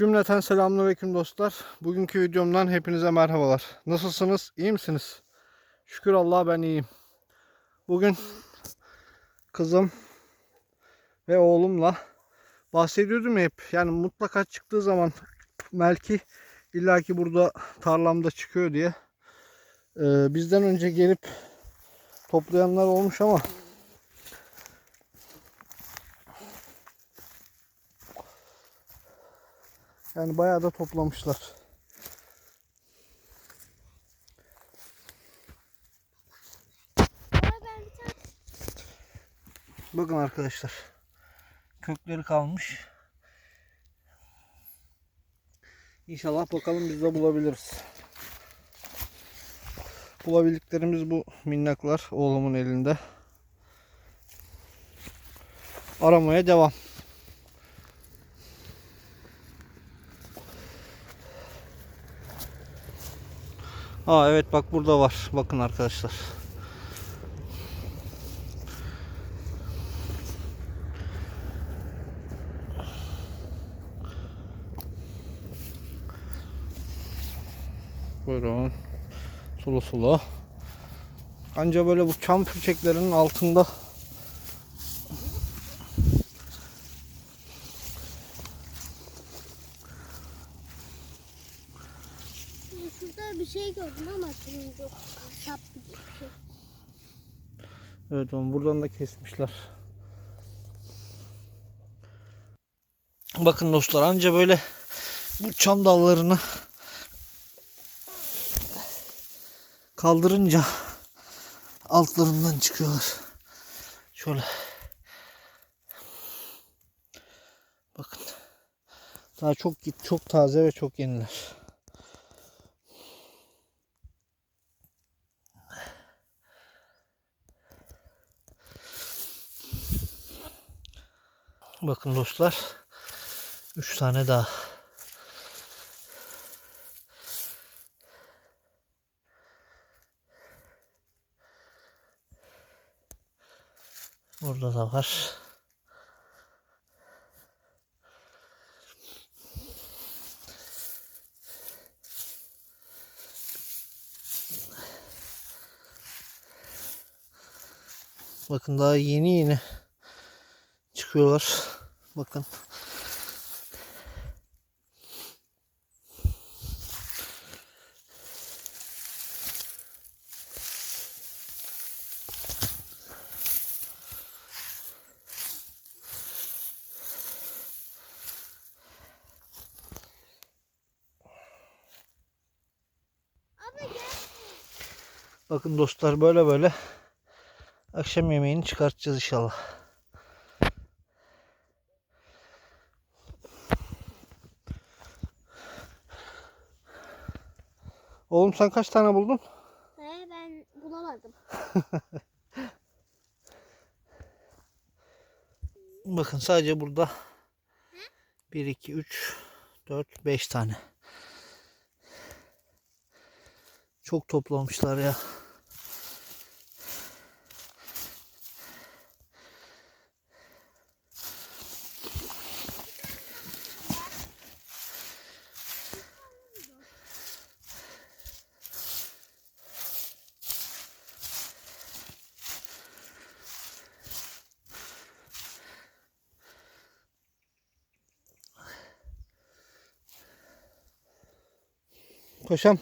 Cümleten selamünaleyküm dostlar. Bugünkü videomdan hepinize merhabalar. Nasılsınız? İyi misiniz? Şükür Allah'a ben iyiyim. Bugün kızım ve oğlumla bahsediyordum hep. Yani mutlaka çıktığı zaman belki illaki burada tarlamda çıkıyor diye. Ee, bizden önce gelip toplayanlar olmuş ama Yani bayağı da toplamışlar. Bakın arkadaşlar. Kökleri kalmış. İnşallah bakalım biz de bulabiliriz. Bulabildiklerimiz bu minnaklar oğlumun elinde. Aramaya devam. Aa evet bak burada var. Bakın arkadaşlar. Buyurun. Sulu sulu. Anca böyle bu çam çiçeklerinin altında şurada bir şey gördüm ama turuncu bir şey. Evet onu buradan da kesmişler. Bakın dostlar anca böyle bu çam dallarını kaldırınca altlarından çıkıyorlar. Şöyle. Bakın. Daha çok çok taze ve çok yeniler. Bakın dostlar. 3 tane daha. Burada da var. Bakın daha yeni yeni çıkıyorlar. Bakın. Bakın dostlar böyle böyle akşam yemeğini çıkartacağız inşallah. Oğlum sen kaç tane buldun? He ben bulamadım. Bakın sadece burada 1 2 3 4 5 tane. Çok toplamışlar ya. Paşam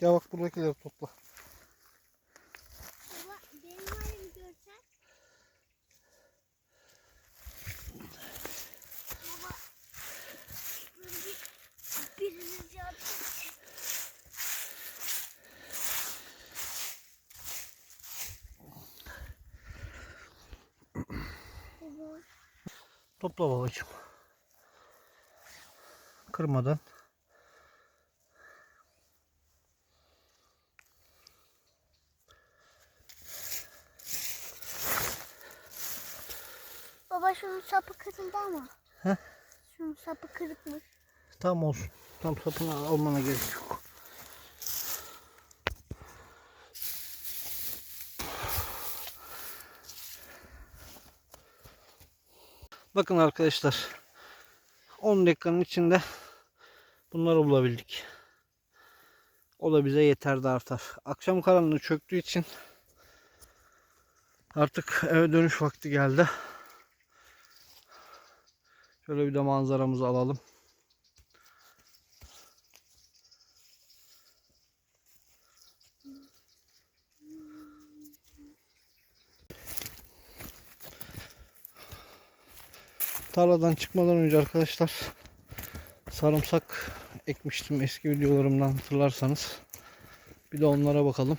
gel bak buradakileri topla. Baba benim halimi görsen. Baba böyle bir biriniz yardım Topla babacığım. Kırmadan. Baba şunun sapı kırıldı ama. He? Şunun sapı kırıkmış. Tam olsun. Tam sapını almana gerek yok. Bakın arkadaşlar. 10 dakikanın içinde Bunları bulabildik. O da bize yeter de artar. Akşam karanlığı çöktüğü için artık eve dönüş vakti geldi. Şöyle bir de manzaramızı alalım. Tarladan çıkmadan önce arkadaşlar sarımsak ekmiştim eski videolarımdan hatırlarsanız. Bir de onlara bakalım.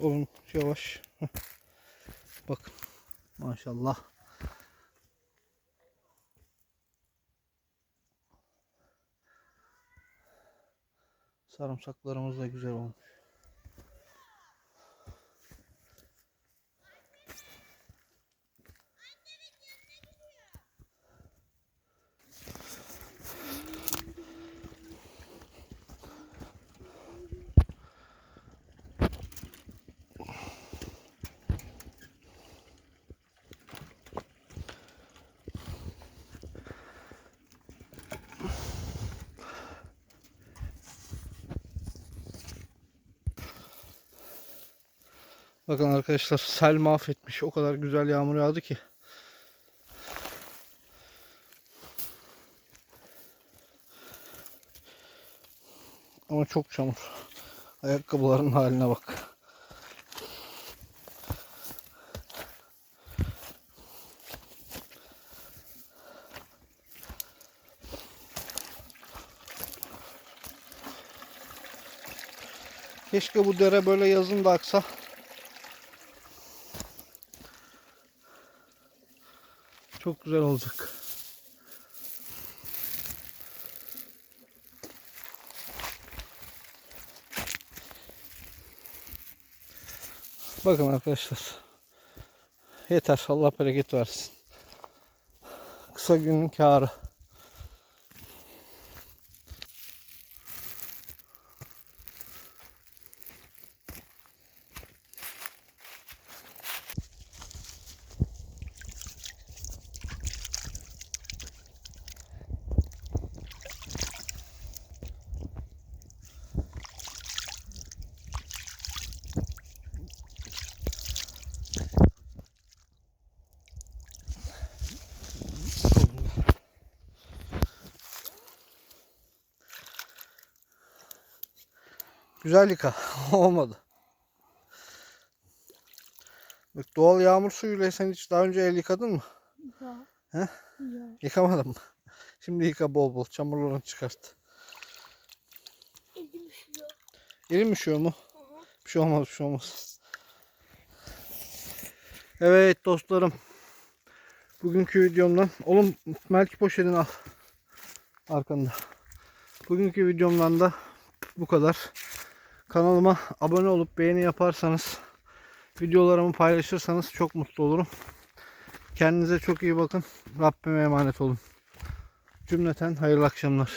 Oğlum yavaş. Bakın. Maşallah. Sarımsaklarımız da güzel olmuş. Bakın arkadaşlar sel mahvetmiş. O kadar güzel yağmur yağdı ki. Ama çok çamur. Ayakkabıların haline bak. Keşke bu dere böyle yazın da aksa. Çok güzel olacak. Bakın arkadaşlar. Yeter. Allah bereket versin. Kısa günün kârı. Güzel yıka. Olmadı. Bak doğal yağmur suyuyla sen hiç daha önce el yıkadın mı? Ya. He? Ya. Yıkamadın mı? Şimdi yıka bol bol. Çamurlarını çıkart. Elim üşüyor. Elin üşüyor mu? Bir şey olmaz bir şey olmaz. Evet dostlarım. Bugünkü videomdan. Oğlum melki poşetini al. Arkanda. Bugünkü videomdan da bu kadar. Kanalıma abone olup beğeni yaparsanız videolarımı paylaşırsanız çok mutlu olurum. Kendinize çok iyi bakın. Rabbime emanet olun. Cümleten hayırlı akşamlar.